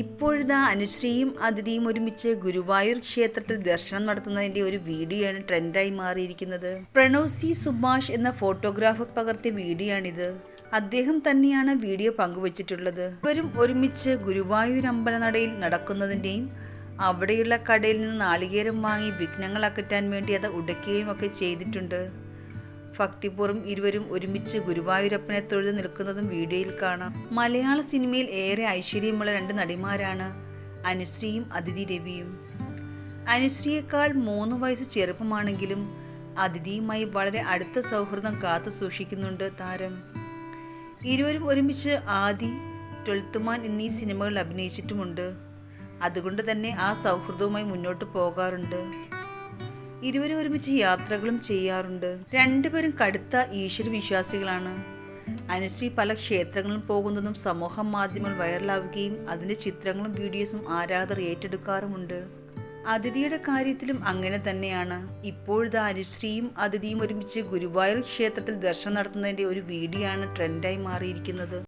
ഇപ്പോഴിതാ അനുശ്രീയും അതിഥിയും ഒരുമിച്ച് ഗുരുവായൂർ ക്ഷേത്രത്തിൽ ദർശനം നടത്തുന്നതിന്റെ ഒരു വീഡിയോയാണ് ട്രെൻഡായി മാറിയിരിക്കുന്നത്. പ്രണവ് സി സുഭാഷ് എന്ന ഫോട്ടോഗ്രാഫർ പകർത്തിയ വീഡിയോയാണിത്. അദ്ദേഹം തന്നെയാണ് വീഡിയോ പങ്കുവച്ചിട്ടുള്ളത്. ഇവരും ഒരുമിച്ച് ഗുരുവായൂർ അമ്പലനടയിൽ നടക്കുന്നതിന്റെയും അവിടെയുള്ള കടയിൽ നിന്ന് നാളികേരം വാങ്ങി വിഘ്നങ്ങൾ അകറ്റാൻ വേണ്ടി അത് ഉടയ്ക്കുകയും ഒക്കെ ചെയ്തിട്ടുണ്ട്. ഭക്തിപൂർവം ഇരുവരും ഒരുമിച്ച് ഗുരുവായൂരപ്പനെ തൊഴുതു നിൽക്കുന്നതും വീഡിയോയിൽ കാണാം. മലയാള സിനിമയിൽ ഏറെ ഐശ്വര്യമുള്ള രണ്ട് നടിമാരാണ് അനുശ്രീയും അതിഥി രവിയും. അനുശ്രീയേക്കാൾ മൂന്ന് വയസ്സ് ചെറുപ്പമാണെങ്കിലും അതിഥിയുമായി വളരെ അടുത്ത സൗഹൃദം കാത്തു സൂക്ഷിക്കുന്നുണ്ട് താരം. ഇരുവരും ഒരുമിച്ച് ആദി ട്വൽത്ത് മാൻ എന്നീ സിനിമകളിൽ അഭിനയിച്ചിട്ടുമുണ്ട്. അതുകൊണ്ട് തന്നെ ആ സൗഹൃദവുമായി മുന്നോട്ട് പോകാറുണ്ട്. ഇരുവരും ഒരുമിച്ച് യാത്രകളും ചെയ്യാറുണ്ട്. രണ്ടുപേരും കടുത്ത ഈശ്വര വിശ്വാസികളാണ് അനുശ്രീ പല ക്ഷേത്രങ്ങളും പോകുന്നതും സമൂഹ മാധ്യമങ്ങൾ വൈറലാവുകയും അതിന്റെ ചിത്രങ്ങളും വീഡിയോസും ആരാധകർ ഏറ്റെടുക്കാറുമുണ്ട്. അതിഥിയുടെ കാര്യത്തിലും അങ്ങനെ തന്നെയാണ്. ഇപ്പോഴത്തെ അനുശ്രീയും അതിഥിയും ഒരുമിച്ച് ഗുരുവായൂർ ക്ഷേത്രത്തിൽ ദർശനം നടത്തുന്നതിന്റെ ഒരു വീഡിയോ ആണ് ട്രെൻഡായി മാറിയിരിക്കുന്നത്.